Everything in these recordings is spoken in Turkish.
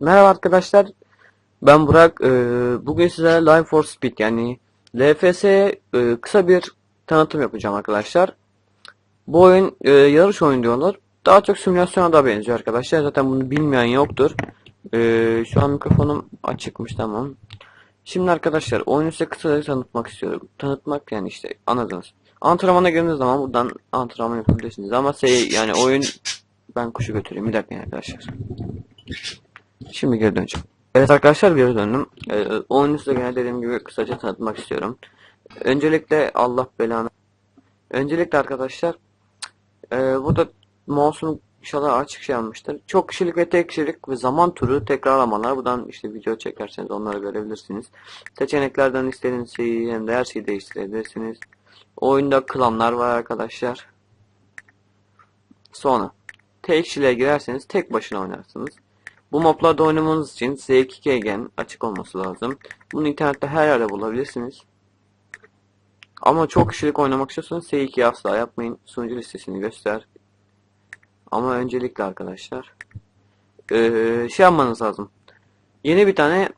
Merhaba arkadaşlar. Ben Burak. Ee, bugün size Line for Speed yani LFS'ye e, kısa bir tanıtım yapacağım arkadaşlar. Bu oyun e, yarış oyunu diyorlar. Daha çok simülasyona da benziyor arkadaşlar. Zaten bunu bilmeyen yoktur. Ee, şu an mikrofonum açıkmış tamam. Şimdi arkadaşlar oyunu size kısaca tanıtmak istiyorum. Tanıtmak yani işte anladınız. Antrenmana girdiğiniz zaman buradan antrenman yapabilirsiniz. Ama şey yani oyun ben kuşu götüreyim bir dakika arkadaşlar. Şimdi geri döneceğim. Evet arkadaşlar geri döndüm. Ee, oyunu size gene dediğim gibi kısaca tanıtmak istiyorum. Öncelikle Allah belanı. Öncelikle arkadaşlar e, burada mouse'um inşallah açık şey almıştır. Çok kişilik ve tek kişilik ve zaman turu tekrarlamalar. Buradan işte video çekerseniz onları görebilirsiniz. Seçeneklerden istediğiniz şeyi hem de her şeyi değiştirebilirsiniz. Oyunda klanlar var arkadaşlar. Sonra tek kişiliğe girerseniz tek başına oynarsınız. Bu maplarda oynamanız için Z2Kgen açık olması lazım. Bunu internette her yerde bulabilirsiniz. Ama çok kişilik oynamak istiyorsanız S2'yi asla yapmayın. Sunucu listesini göster. Ama öncelikle arkadaşlar ee, şey yapmanız lazım. Yeni bir tane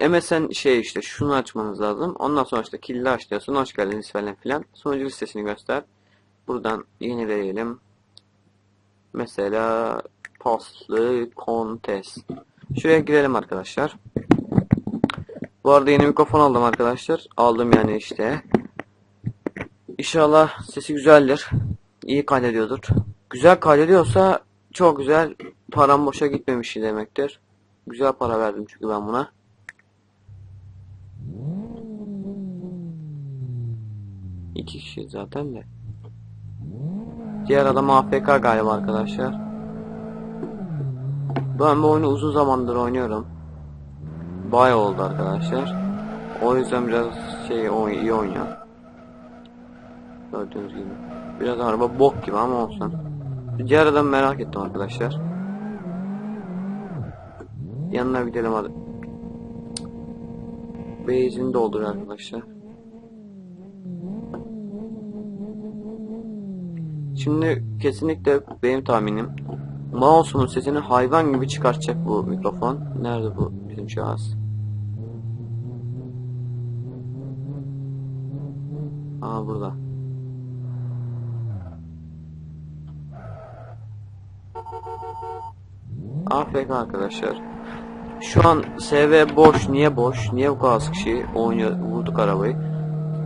MSN şey işte şunu açmanız lazım. Ondan sonra işte killi aç diyorsun. Hoş geldiniz falan filan. Sunucu listesini göster. Buradan yenileyelim. Mesela paslı contest. Şuraya girelim arkadaşlar. Bu arada yeni mikrofon aldım arkadaşlar. Aldım yani işte. İnşallah sesi güzeldir. İyi kaydediyordur. Güzel kaydediyorsa çok güzel. Param boşa gitmemiş demektir. Güzel para verdim çünkü ben buna. İki kişi zaten de. Diğer adam AFK galiba arkadaşlar. Ben bu oyunu uzun zamandır oynuyorum. Bay oldu arkadaşlar. O yüzden biraz şey iyi oynuyor. Gördüğünüz gibi. Biraz araba bok gibi ama olsun. Diğer adam merak ettim arkadaşlar. Yanına gidelim hadi. Beyzini doldur arkadaşlar. Şimdi kesinlikle benim tahminim Mouse'umun sesini hayvan gibi çıkartacak bu mikrofon. Nerede bu bizim şahıs? Aa burada. AFK arkadaşlar. Şu an SV boş. Niye boş? Niye bu kadar az kişi oynuyor, vurduk arabayı?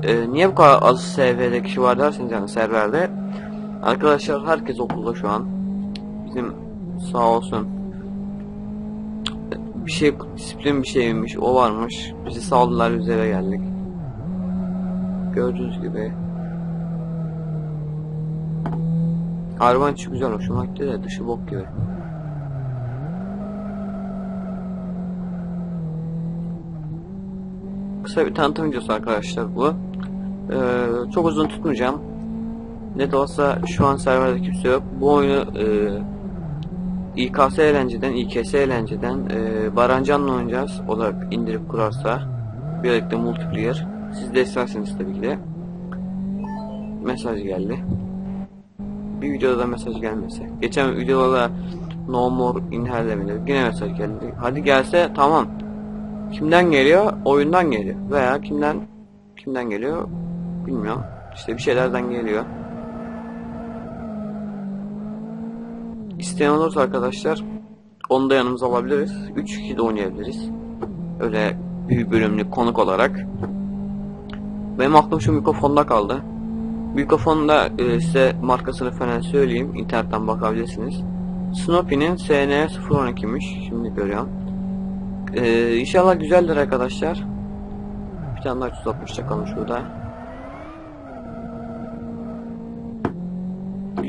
Ee, niye bu kadar az SV'de kişi var derseniz yani serverde. Arkadaşlar herkes okulda şu an. Bizim sağ olsun. Bir şey disiplin bir şeymiş o varmış. Bizi saldılar biz eve geldik. Gördüğünüz gibi. Arabanın içi güzel hoşuma gitti de dışı bok gibi. Kısa bir tanıtım videosu arkadaşlar bu. Ee, Çok uzun tutmayacağım Ne de olsa şu an serverde kimse yok Bu oyunu e, İKS eğlenceden, İKS eğlenceden e, Barancan'la oynayacağız. O da indirip kurarsa. Birlikte multiplayer. Siz de isterseniz tabii ki de. Mesaj geldi. Bir videoda da mesaj gelmese. Geçen videoda da No More in demedi. Yine mesaj geldi. Hadi gelse tamam. Kimden geliyor? Oyundan geliyor. Veya kimden kimden geliyor? Bilmiyorum. İşte bir şeylerden geliyor. İsteyen olursa arkadaşlar onu da yanımıza alabiliriz. 3-2 de oynayabiliriz. Öyle büyük bölümlü konuk olarak. Benim aklım şu mikrofonda kaldı. Mikrofonda e, size markasını falan söyleyeyim. İnternetten bakabilirsiniz. Snoopy'nin SN012'miş. Şimdi görüyorum. E, inşallah güzeldir arkadaşlar. Bir tane daha 360 çakalım şurada.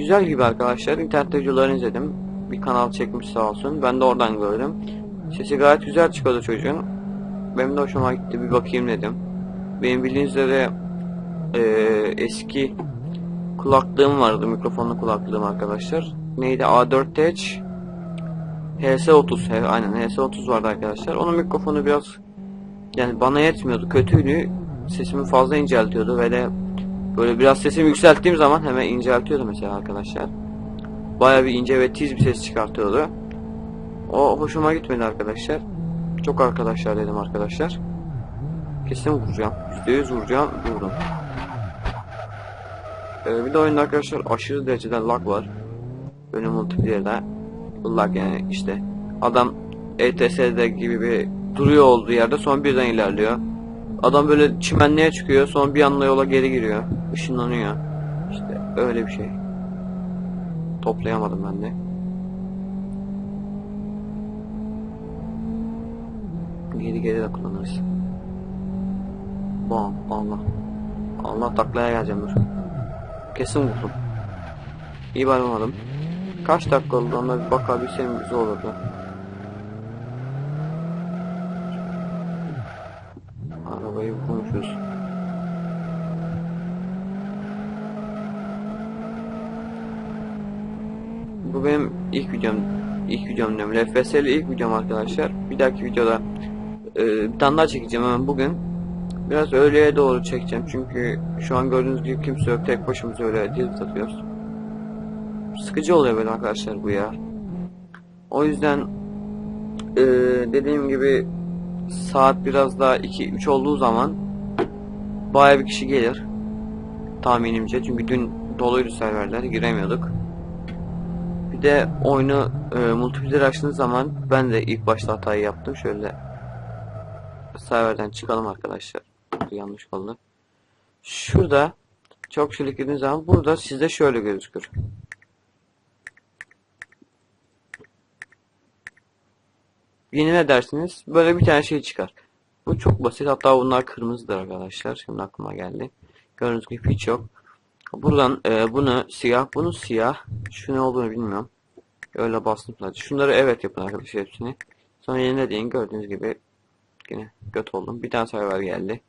Güzel gibi arkadaşlar. İnternette videolarını izledim. Bir kanal çekmiş sağ olsun. Ben de oradan gördüm. Sesi gayet güzel çıkıyordu çocuğun. Benim de hoşuma gitti. Bir bakayım dedim. Benim bildiğiniz üzere e, eski kulaklığım vardı. Mikrofonlu kulaklığım arkadaşlar. Neydi? A4 Edge HS30. He, aynen HS30 vardı arkadaşlar. Onun mikrofonu biraz yani bana yetmiyordu. Kötüydü. Sesimi fazla inceltiyordu de Böyle biraz sesimi yükselttiğim zaman hemen inceltiyordu mesela arkadaşlar. Baya bir ince ve tiz bir ses çıkartıyordu. O hoşuma gitmedi arkadaşlar. Çok arkadaşlar dedim arkadaşlar. Kesin vuracağım. %100 vuracağım. Vurdum. Ee, bir de oyunda arkadaşlar aşırı derecede lag var. Böyle multiplayer'da lag yani işte adam ETS'de gibi bir duruyor olduğu yerde son birden ilerliyor. Adam böyle çimenliğe çıkıyor son bir anda yola geri giriyor. Işınlanıyor. İşte öyle bir şey. Toplayamadım ben de. Geri geri de kullanırız. Bam Allah. Allah taklaya geleceğim dur. Kesin vurdum. İyi bakmadım. Kaç dakika oldu ona bir bakabilsem güzel olurdu. Arabayı bulmuşuz. Bu benim ilk videom. ilk videom diyorum. LFS'li ilk videom arkadaşlar. Bir dahaki videoda e, bir tane daha çekeceğim hemen bugün. Biraz öğleye doğru çekeceğim çünkü şu an gördüğünüz gibi kimse yok tek başımıza öyle dil atıyoruz. Sıkıcı oluyor böyle arkadaşlar bu ya. O yüzden e, dediğim gibi saat biraz daha 2-3 olduğu zaman baya bir kişi gelir. Tahminimce çünkü dün doluydu serverler giremiyorduk. De oyunu e, multiplayer açtığınız zaman ben de ilk başta hatayı yaptım. Şöyle serverden çıkalım arkadaşlar. Yanlış oldu. Şurada çok kişilik girdiğiniz zaman burada sizde şöyle gözükür. Yeni ne dersiniz? Böyle bir tane şey çıkar. Bu çok basit. Hatta bunlar kırmızıdır arkadaşlar. Şimdi aklıma geldi. Gördüğünüz gibi hiç yok. Buradan e, bunu siyah, bunu siyah. Şu ne olduğunu bilmiyorum. Öyle bastım sadece. Şunları evet yapın arkadaşlar hepsini. Sonra yeni deyin gördüğünüz gibi yine göt oldum. Bir tane server geldi.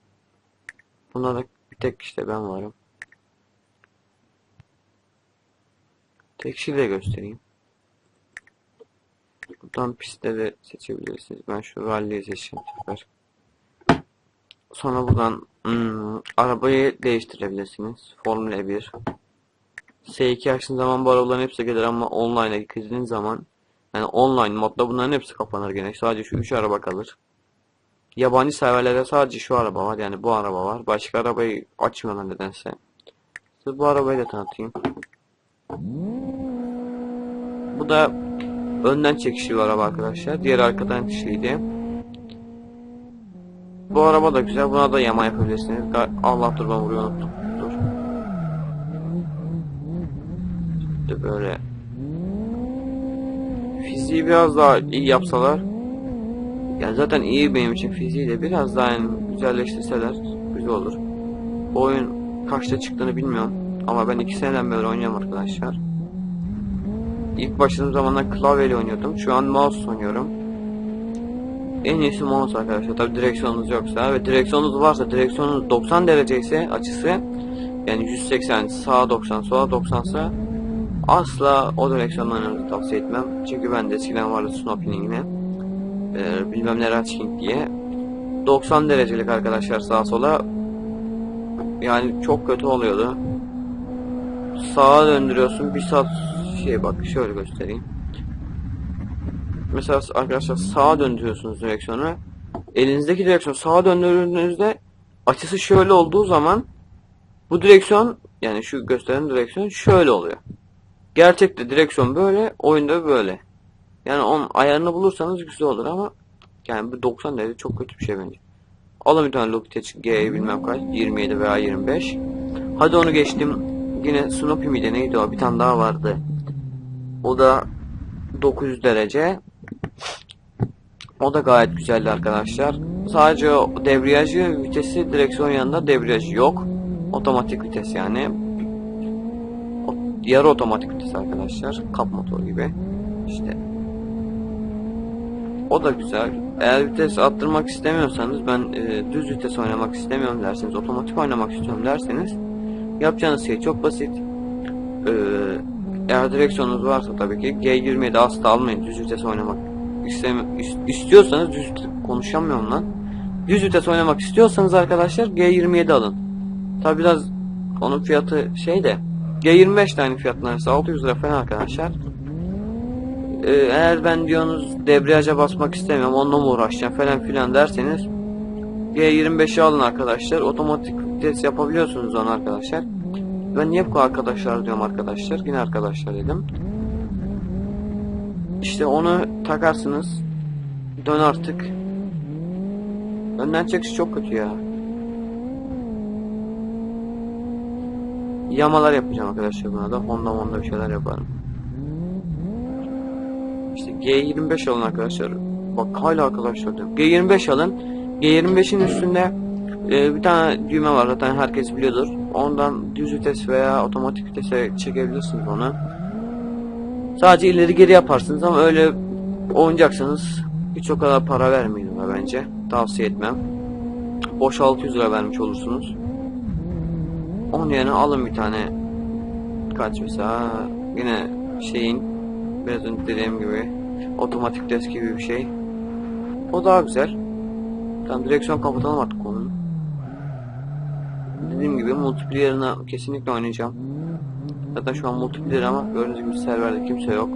Bunda da bir tek işte ben varım. Tek de göstereyim. Buradan pistleri seçebilirsiniz. Ben şu rally'yi seçeyim. Sonra buradan hmm, arabayı değiştirebilirsiniz. Formula 1. S2 açtığın zaman bu arabaların hepsi gelir ama online'a girdiğin zaman yani online modda bunların hepsi kapanır gene. Sadece şu 3 araba kalır. Yabancı serverlerde sadece şu araba var yani bu araba var. Başka arabayı açmıyorlar nedense. Size bu arabayı da tanıtayım. Bu da önden çekişli bir araba arkadaşlar. Diğer arkadan çekişliydi. Bu araba da güzel. Buna da yama yapabilirsiniz. Allah dur ben vuruyor unuttum. Dur. İşte böyle. Fiziği biraz daha iyi yapsalar. Yani zaten iyi benim için fiziği de biraz daha yani güzelleştirseler güzel olur. Bu oyun kaçta çıktığını bilmiyorum. Ama ben iki seneden beri oynuyorum arkadaşlar. İlk başladığım zamanlar klavyeyle oynuyordum. Şu an mouse oynuyorum. En iyisi mouse arkadaşlar. Tabi direksiyonunuz yoksa ve direksiyonunuz varsa direksiyonunuz 90 derece ise açısı yani 180 sağa 90 sola 90 ise asla o direksiyonla oynamanızı tavsiye etmem. Çünkü ben de eskiden vardı Snowpinning'ine ee, bilmem ne Ratchking diye 90 derecelik arkadaşlar sağa sola yani çok kötü oluyordu. Sağa döndürüyorsun bir saat şey bak şöyle göstereyim. Mesela arkadaşlar sağa döndürüyorsunuz direksiyonu. Elinizdeki direksiyon sağa döndürdüğünüzde açısı şöyle olduğu zaman bu direksiyon yani şu gösteren direksiyon şöyle oluyor. Gerçekte direksiyon böyle, oyunda böyle. Yani onun ayarını bulursanız güzel olur ama yani bu 90 derece çok kötü bir şey bence. Alın bir tane Logitech G bilmem kaç 27 veya 25. Hadi onu geçtim. Yine Snoopy miydi neydi o bir tane daha vardı. O da 900 derece. O da gayet güzeldi arkadaşlar. Sadece o debriyajı vitesi direksiyon yanında debriyajı yok. Otomatik vites yani. O, yarı otomatik vites arkadaşlar. Kap motor gibi. İşte. O da güzel. Eğer vites arttırmak istemiyorsanız ben e, düz vites oynamak istemiyorum derseniz otomatik oynamak istiyorum derseniz yapacağınız şey çok basit. Ee, eğer direksiyonunuz varsa tabii ki G27 asla almayın düz vites oynamak istemi is- istiyorsanız düz konuşamıyorum lan. Düz vites oynamak istiyorsanız arkadaşlar G27 alın. Tabi biraz Onun fiyatı şey de G25 tane fiyatı neredeyse 600 lira falan arkadaşlar. Ee, eğer ben diyorsunuz debriyaja basmak istemiyorum onunla mı uğraşacağım falan filan derseniz G25'i alın arkadaşlar. Otomatik vites yapabiliyorsunuz onu arkadaşlar. Ben niye bu arkadaşlar diyorum arkadaşlar. Yine arkadaşlar dedim. İşte onu takarsınız. Dön artık. Önden çekiş çok kötü ya. Yamalar yapacağım arkadaşlar buna da. Honda Honda bir şeyler yaparım. İşte G25 alın arkadaşlar. Bak hala arkadaşlar diyorum. G25 alın. G25'in üstünde e, bir tane düğme var zaten herkes biliyordur. Ondan düz vites veya otomatik vitese çekebilirsiniz onu. Sadece ileri geri yaparsınız ama öyle oynayacaksanız hiç o kadar para vermeyin ona bence. Tavsiye etmem. Boş 600 lira vermiş olursunuz. Onun yerine alın bir tane kaç mesela yine şeyin biraz önce dediğim gibi otomatik vites gibi bir şey. O daha güzel. Tam direksiyon kapatalım artık onun. Dediğim gibi multiplayer'ına kesinlikle oynayacağım. Zaten şu an multiplayer ama gördüğünüz gibi serverde kimse yok.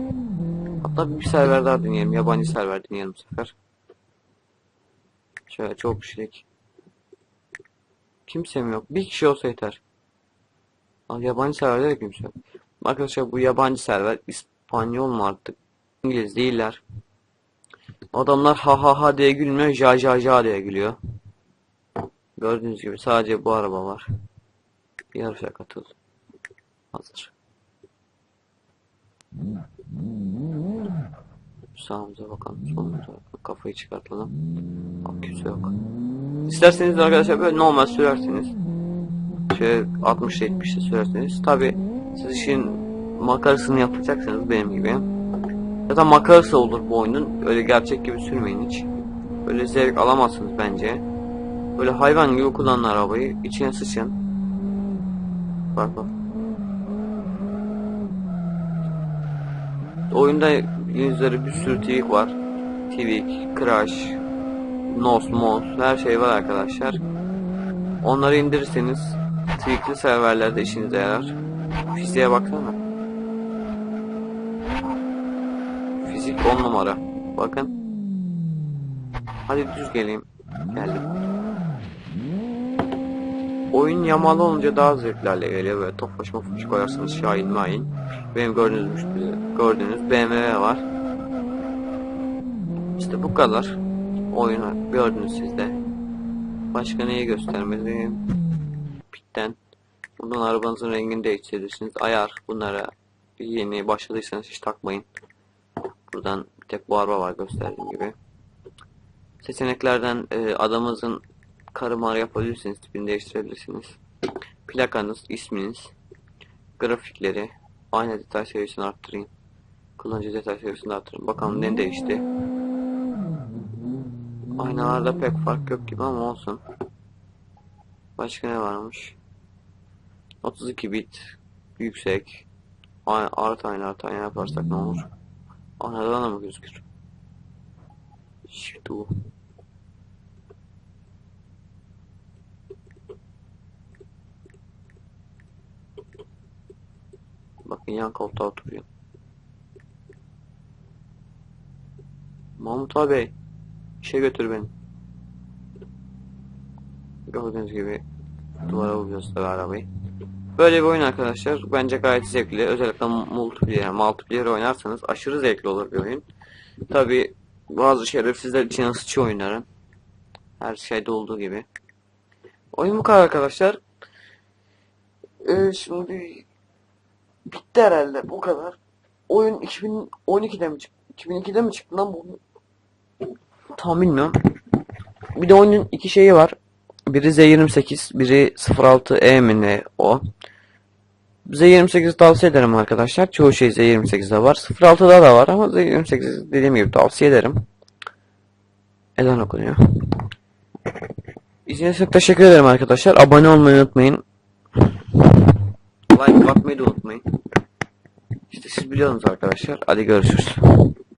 Hatta bir server daha deneyelim. Yabancı server deneyelim bu sefer. Şöyle çok kişilik. Kimse mi yok? Bir kişi olsa yeter. Aa, yabancı serverde de kimse yok. Arkadaşlar bu yabancı server İspanyol mu artık? İngiliz değiller. Adamlar ha ha ha diye gülmüyor, ja ja ja diye gülüyor. Gördüğünüz gibi sadece bu araba var. Yarışa katıl. Hazır. Sağımıza bakalım, solumuza. Kafayı çıkartalım. Kimse yok. İsterseniz arkadaşlar böyle normal sürersiniz. Şöyle 60-70'te sürersiniz. Tabi siz işin makarasını yapacaksınız benim gibi. Zaten makarası olur bu oyunun. Öyle gerçek gibi sürmeyin hiç. Böyle zevk alamazsınız bence. Böyle hayvan gibi kullanın arabayı. içine sıçın. Bak bak. Oyunda yüzleri bir sürü tweak var. Tweak, Crash, Nos, Mos her şey var arkadaşlar. Onları indirirseniz tweakli serverlerde işinize yarar. Fiziğe baksana. Fizik 10 numara. Bakın. Hadi düz geleyim. Geldim. Oyun yamalı olunca daha zevklerle geliyor böyle tofaş mofaş koyarsınız Şahin Mahin. Benim gördüğünüz gördüğünüz BMW var. İşte bu kadar. Oyunu gördünüz siz de. Başka neyi göstermeliyim? Pitten. Bundan arabanızın rengini değiştirirsiniz. Ayar bunlara yeni başladıysanız hiç takmayın. Buradan bir tek bu araba var gösterdiğim gibi. Seçeneklerden e, adamınızın karı marı yapabilirsiniz. Tipini değiştirebilirsiniz. Plakanız, isminiz, grafikleri, aynı detay seviyesini arttırın. Kullanıcı detay seviyesini arttırın. Bakalım ne değişti. Aynalarda pek fark yok gibi ama olsun. Başka ne varmış? 32 bit yüksek. Artı ayna artı ayna yaparsak ne olur? Aynadan da mı gözükür? Shift U. Bakın yan koltuğa oturuyor. Mahmut abi işe götür beni. Gördüğünüz gibi duvara vuruyoruz tabi arabayı. Böyle bir oyun arkadaşlar. Bence gayet zevkli. Özellikle multiplayer, multiplayer oynarsanız aşırı zevkli olur bir oyun. Tabi bazı şerefsizler için sıçı oynarım. Her şeyde olduğu gibi. Oyun bu kadar arkadaşlar. Ee, şimdi bitti herhalde bu kadar. Oyun 2012'de mi çıktı? 2002'de mi çıktı lan bu? Tam bilmiyorum. Bir de oyunun iki şeyi var. Biri Z28, biri 06E mi ne o. Z28 tavsiye ederim arkadaşlar. Çoğu şey Z28'de var. 06'da da var ama Z28 dediğim gibi tavsiye ederim. Ezan okunuyor. İzlediğiniz için teşekkür ederim arkadaşlar. Abone olmayı unutmayın. Like atmayı da unutmayın. İşte siz biliyorsunuz arkadaşlar. Hadi görüşürüz.